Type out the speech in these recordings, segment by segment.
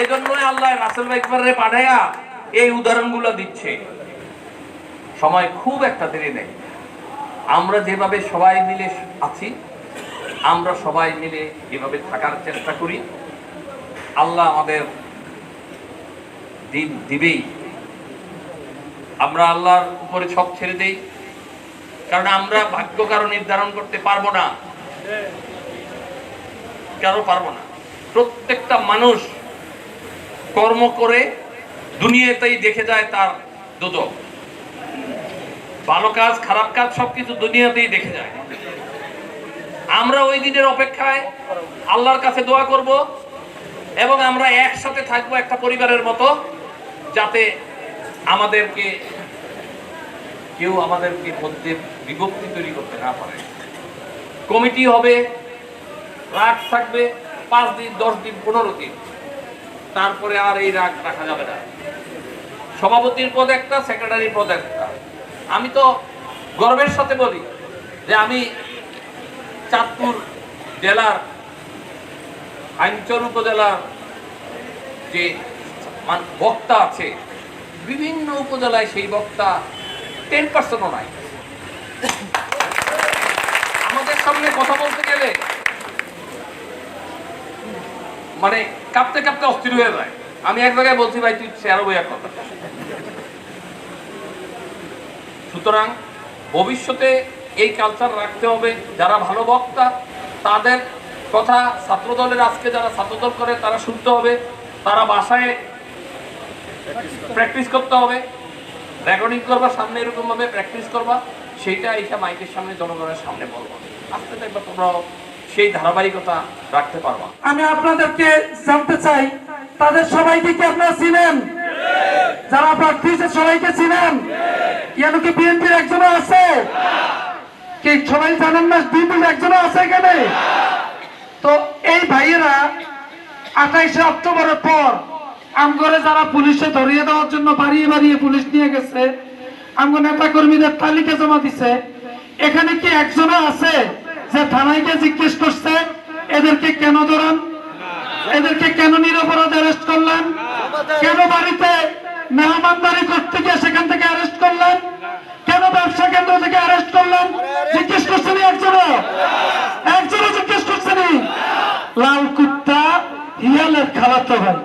এই জন্যই আল্লাহ রাসেল একবারে পাঠাইয়া এই উদাহরণগুলো দিচ্ছে। সময় খুব একটা দেরি নেই। আমরা যেভাবে সবাই মিলে আছি, আমরা সবাই মিলে এভাবে থাকার চেষ্টা করি। আল্লাহ আমাদের দিন দিবেই। আমরা আল্লাহর উপরে সব ছেড়ে দেই, কারণ আমরা ভাগ্য কারও নির্ধারণ করতে পারব না। কেন পারব না? প্রত্যেকটা মানুষ কর্ম করে দুনিয়াতেই দেখে যায় তার দুদক। ভালো কাজ, খারাপ কাজ সবকিছু দুনিয়াতেই দেখে যায়। আমরা ওই দিনের অপেক্ষায় আল্লাহর কাছে দোয়া করব এবং আমরা একসাথে থাকব একটা পরিবারের মতো যাতে আমাদেরকে কেউ আমাদেরকে মধ্যে বিভক্তি তৈরি করতে না পারে। কমিটি হবে রাগ থাকবে, পাঁচ দিন, দশ দিন, পনেরো দিন। তারপরে আর এই রাগ রাখা যাবে না। সভাপতির পদ একটা সেক্রেটারি পদ একটা। আমি তো গর্বের সাথে বলি যে আমি চাঁদপুর জেলার, আইনচর উপজেলার যে বক্তা আছে, বিভিন্ন উপজেলায় সেই বক্তা টেন পার্সেন্টও নাই। আমাদের সামনে কথা বলতে গেলে মানে কাঁপতে কাঁপতে অস্থির হয়ে যায়। আমি এক জায়গায় বলছি, ভাই, তুই চেয়ারো বইয়া কথা সুতরাং ভবিষ্যতে এই কালচার রাখতে হবে। যারা ভালো বক্তা, তাদের কথা ছাত্রদলের আজকে যারা ছাত্রদল করে, তারা শুনতে হবে। তারা বাসায় প্র্যাকটিস করতে হবে। রেকর্ডিং করবা, সামনে এরকমভাবে প্র্যাকটিস করবা। সেইটা এইটা মাইকের সামনে, জনগণের সামনে বলব। আস্তে দেখবা তোমরাও। সেই ধারাবাহিকতা রাখতে পারবা। আমি আপনাদেরকে জানতে চাই, তাদের সবাইকে কি আপনারা চিনেন? যারা প্রার্থী সবাইকে চিনেন? কেন কি বিএনপির একজনও আছে? কি সবাই জানেন না বিএনপির একজনও আছে এখানে? তো এই ভাইয়েরা আঠাইশে অক্টোবরের পর আমগরে যারা পুলিশে ধরিয়ে দেওয়ার জন্য বাড়িয়ে বাড়িয়ে পুলিশ নিয়ে গেছে, আমগো নেতা কর্মীদের তালিকা জমা দিছে। এখানে কি একজনও আছে? যে থানায় জিজ্ঞেস করছে, এদেরকে কেন ধরান? এদেরকে কেন নিরপরাধ অ্যারেস্ট করলেন? কেন বাড়িতে মেহমানদারি করতে গিয়ে সেখান থেকে অ্যারেস্ট করলেন? কেন ব্যবসা কেন্দ্র থেকে অ্যারেস্ট করলেন? জিজ্ঞেস করছেন একজনও? একজনও জিজ্ঞেস করছেন লাল কুত্তা, হিয়ালের খালাতো ভাই।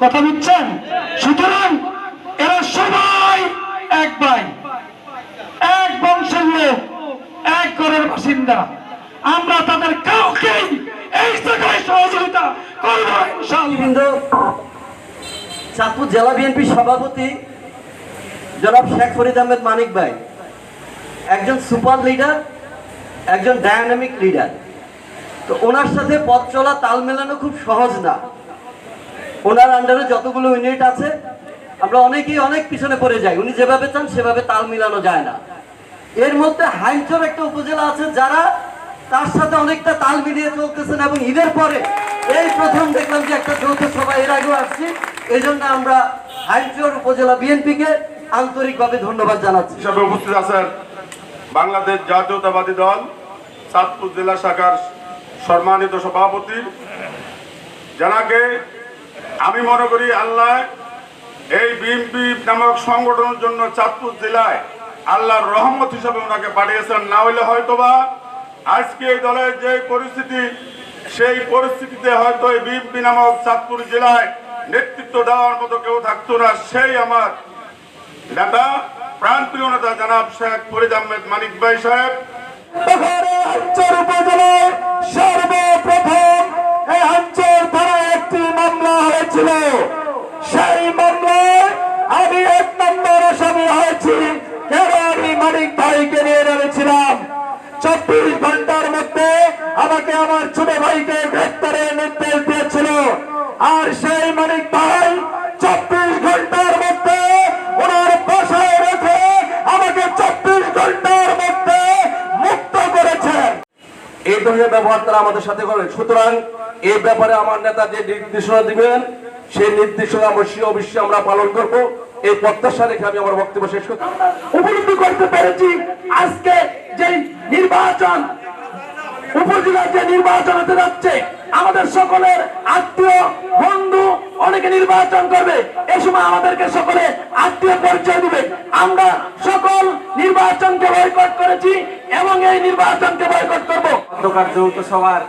কথা বুঝছেন? সুতরাং এরা সবাই এক ভাই এক বংশের লোক এক ঘরের আমরা তাদের কাউকেই এই জায়গায় সহযোগিতা করব চাঁদপুর জেলা বিএনপি সভাপতি জনাব শেখ ফরিদ আহমেদ মানিক ভাই, একজন সুপার লিডার, একজন ডায়নামিক লিডার। তো ওনার সাথে পথ চলা, তাল মেলানো খুব সহজ না। ওনার আন্ডারে যতগুলো ইউনিট আছে, আমরা অনেকেই অনেক পিছনে পড়ে যাই। উনি যেভাবে চান, সেভাবে তাল মিলানো যায় না। এর মধ্যে হাইমচর একটা উপজেলা আছে যারা তার সাথে অনেকটা তাল মিলিয়ে চলতেছেন এবং ঈদের পরে এই প্রথম দেখলাম যে একটা যৌথ সভা, এর আগেও আসছি। এই জন্য আমরা হাইমচর উপজেলা বিএনপিকে আন্তরিকভাবে ধন্যবাদ জানাচ্ছি। হিসাবে উপস্থিত আছেন বাংলাদেশ জাতীয়তাবাদী দল চাঁদপুর জেলা শাখার সম্মানিত সভাপতি। যারাকে আমি মনে করি আল্লাহ এই বিএনপি নামক সংগঠনের জন্য চাঁদপুর জেলায় আল্লাহর রহমত হিসাবে ওনাকে পাঠিয়েছেন। না হইলে হয়তোবা আজকে এই দলের যে পরিস্থিতি, সেই পরিস্থিতিতে হয়তো এই বিএনপি নামক চাঁদপুর জেলায় নেতৃত্ব দেওয়ার মতো কেউ থাকতো না। সেই আমার নেতা, প্রাণপ্রিয় নেতা জনাব শেখ ফরিদ আহমেদ মানিক ভাই সাহেব। মামলা সেই মামলায় আমি এক নম্বর আসামি হয়েছি। মানিক ভাইকে নিয়ে নেমেছিলাম। চব্বিশ ঘণ্টার মধ্যে আমাকে আমার ছোট ভাইকে গ্রেপ্তারের নির্দেশ দিয়েছিল। আর সেই মানিক ভাই চব্বিশ ঘণ্টার মধ্যে ওনার বাসায় রেখে আমাকে চব্বিশ ঘণ্টার মধ্যে মুক্ত করেছেন এই ধরনের ব্যবহার তারা আমাদের সাথে করে। সুতরাং এই ব্যাপারে আমার নেতা যে নির্দেশনা দিবেন, সেই নির্দেশনা অবশ্যই অবশ্যই আমরা পালন করব। এই প্রত্যাশা রেখে আমি আমার বক্তব্য শেষ করছি। উপলব্ধি করতে পেরেছি আজকে যে নির্বাচন, উপজেলার যে নির্বাচন হতে যাচ্ছে, আমাদের সকলের আত্মীয়, বন্ধু, অনেকে নির্বাচন করবে এই সময় আমাদেরকে সকলে আত্মীয় পরিচয় দিবে। আমরা সকল নির্বাচনকে বয়কট করেছি এবং এই নির্বাচনকে বয়কট করব। যৌথ সভার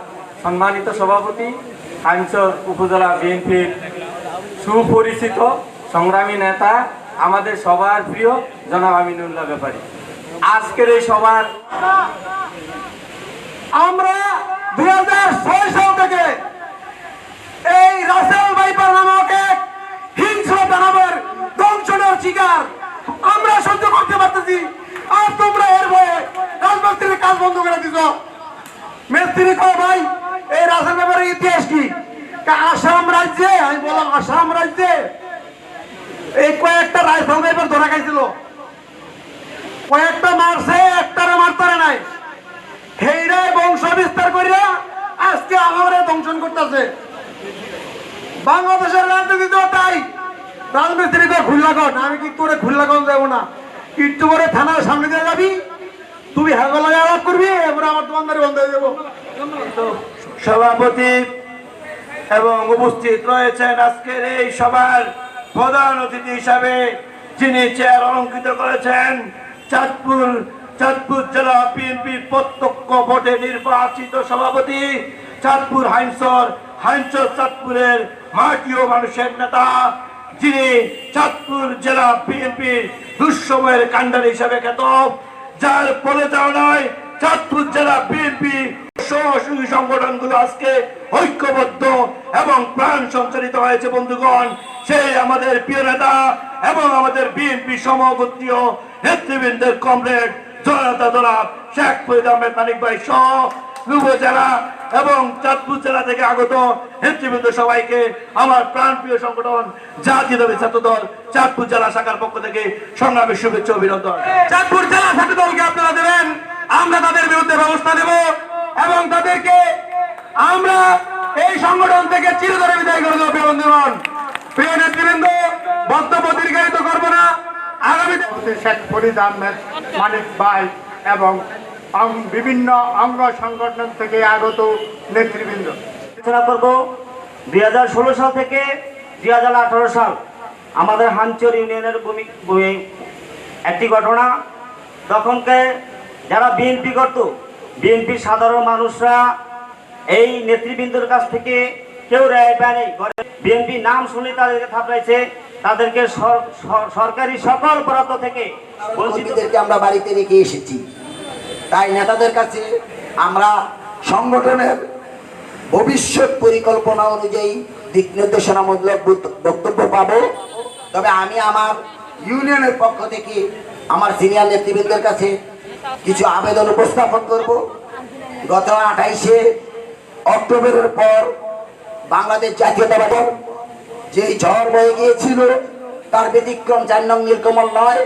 সম্মানিত সভাপতি হাইমচর উপজেলা বিএনপির সুপরিচিত সংগ্রামী নেতা, আমাদের সবার প্রিয় জনাব আমিনুল্লাহ ব্যাপারী। আজকের এই সবার আমরা দুই হাজার ছয় সাল থেকে এই রাসেল ভাইপার নামক এক হিংস্র দানবের দংশনের শিকার আমরা সহ্য করতে পারতেছি। আর তোমরা এর ভয়ে রাজমিস্ত্রির কাজ বন্ধ করে দিছ। মিস্ত্রি কো ভাই, এই রাসেল ব্যাপারের ইতিহাস কা আসাম রাজ্যে, আমি বললাম আসাম রাজ্যে। এই কয়েকটা রাইফেল ভাইপার ধরা খাইছিল। কয়েকটা মারছে একটারে মারতারে নাই। সেইটাই বংশ বিস্তার করিয়া আজকে আমারে দংশন করতেছে। বাংলাদেশের রাজনীতি তাই। রাজমিস্ত্রিকে খুল্লাগন আমি কি তোরে খুল্লাগন দেবো না? একটু করে থানার সামনে দিয়ে যাবি। তুমি হেগলা আলাপ করবি এবারে আমার দোকানদারি বন্ধ হয়ে যাব। সভাপতি এবং উপস্থিত রয়েছেন আজকের এই সভার প্রধান অতিথি হিসাবে যিনি চেয়ার অলঙ্কৃত করেছেন, চাঁদপুর চাঁদপুর জেলা বিএনপির প্রত্যক্ষ ভোটে নির্বাচিত সভাপতি, চাঁদপুর হাইমসর হাইমসর চাঁদপুরের মাটি ও মানুষের নেতা, যিনি চাঁদপুর জেলা বিএনপির দুঃসময়ের কাণ্ডারি হিসাবে খ্যাত। যার বলে যাওয়া নয় চাঁদপুর জেলা বিএনপি সহযোগী সংগঠনগুলো আজকে ঐক্যবদ্ধ এবং প্রাণ সঞ্চারিত হয়েছে, বন্ধুগণ। সেই আমাদের প্রিয় নেতা এবং আমাদের বিএনপি সমগোত্রীয় নেতৃবৃন্দের কমরেড জনতা দলা শেখ ফরিদ আহমেদ মানিক ভাই সহ উপজেলা এবং চাঁদপুর জেলা থেকে আগত নেতৃবৃন্দ সবাইকে আমার প্রাণপ্রিয় সংগঠন জাতীয়তাবাদী ছাত্র দল চাঁদপুর জেলা শাখার পক্ষ থেকে সংগ্রামের শুভেচ্ছা অভিনন্দন। চাঁদপুর জেলা ছাত্র দলকে আপনারা দেবেন, আমরা তাদের বিরুদ্ধে ব্যবস্থা নেব। এবং তাদেরকে আমরা এই সংগঠন থেকে চিরতরে বিদায় করে দেবো প্রিয় বন্ধুগণ। প্রিয় নেতৃবৃন্দ বক্তব্য দীর্ঘায়িত করব না। আগামীতে সভাপতি শেখ ফরিদ আহমেদ মানিক ভাই এবং বিভিন্ন অঙ্গ সংগঠন থেকে আগত নেতৃবৃন্দ। আলোচনা করব দুই হাজার ষোলো সাল থেকে দুই হাজার আঠারো সাল আমাদের হাঞ্চর ইউনিয়নের ভূমি ভূমি- একটি ঘটনা। তখনকে যারা বিএনপি করত বিএনপির সাধারণ মানুষরা এই নেতৃবৃন্দের কাছ থেকে কেউ রেহাই পায়নি বিএনপি নাম শুনে তাদেরকে থাপড়াইছে। তাদেরকে সর- সর- সরকারি সকল বরাদ্দ থেকে বঞ্চিত কর্মীদেরকে আমরা বাড়িতে রেখে এসেছি। তাই নেতাদের কাছে আমরা সংগঠনের ভবিষ্যৎ পরিকল্পনা অনুযায়ী দিক নির্দেশনামূলক বক্ত- বক্তব্য পাব। তবে আমি আমার ইউনিয়নের পক্ষ থেকে আমার সিনিয়র নেতৃবৃন্দের কাছে কিছু আবেদন উপস্থাপন করব। গত আঠাইশে অক্টোবরের পর বাংলাদেশ জাতীয়তাবাদ যে ঝড় বয়ে গিয়েছিল, তার ব্যতিক্রম চার নং নীলকমল নয়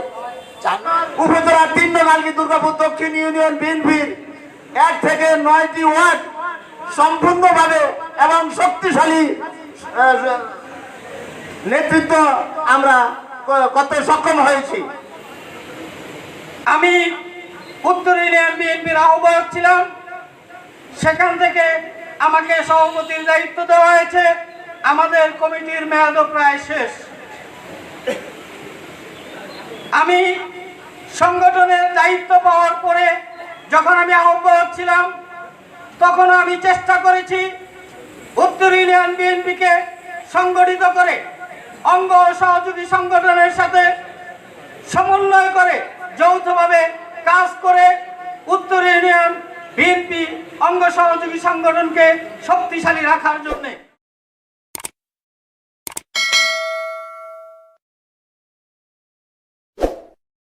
উপজেলার তিন নঙ্গালকি দুর্গাপুর দক্ষিণ ইউনিয়ন বিএনপির এক থেকে নয়টি ওয়ার্ড সম্পূর্ণভাবে এবং শক্তিশালী নেতৃত্ব আমরা করতে সক্ষম হয়েছি। আমি উত্তর ইউনিয়ন বিএনপির আহ্বায়ক ছিলাম। সেখান থেকে আমাকে সভাপতির দায়িত্ব দেওয়া হয়েছে। আমাদের কমিটির মেয়াদও প্রায় শেষ। আমি সংগঠনের দায়িত্ব পাওয়ার পরে যখন আমি আহ্বায়ক ছিলাম তখন আমি চেষ্টা করেছি উত্তর ইউনিয়ন বিএনপিকে সংগঠিত করে, অঙ্গ সহযোগী সংগঠনের সাথে সমন্বয় করে যৌথভাবে কাজ করে উত্তর ইউনিয়ন বিএনপি অঙ্গ সহযোগী সংগঠনকে শক্তিশালী রাখার জন্যে।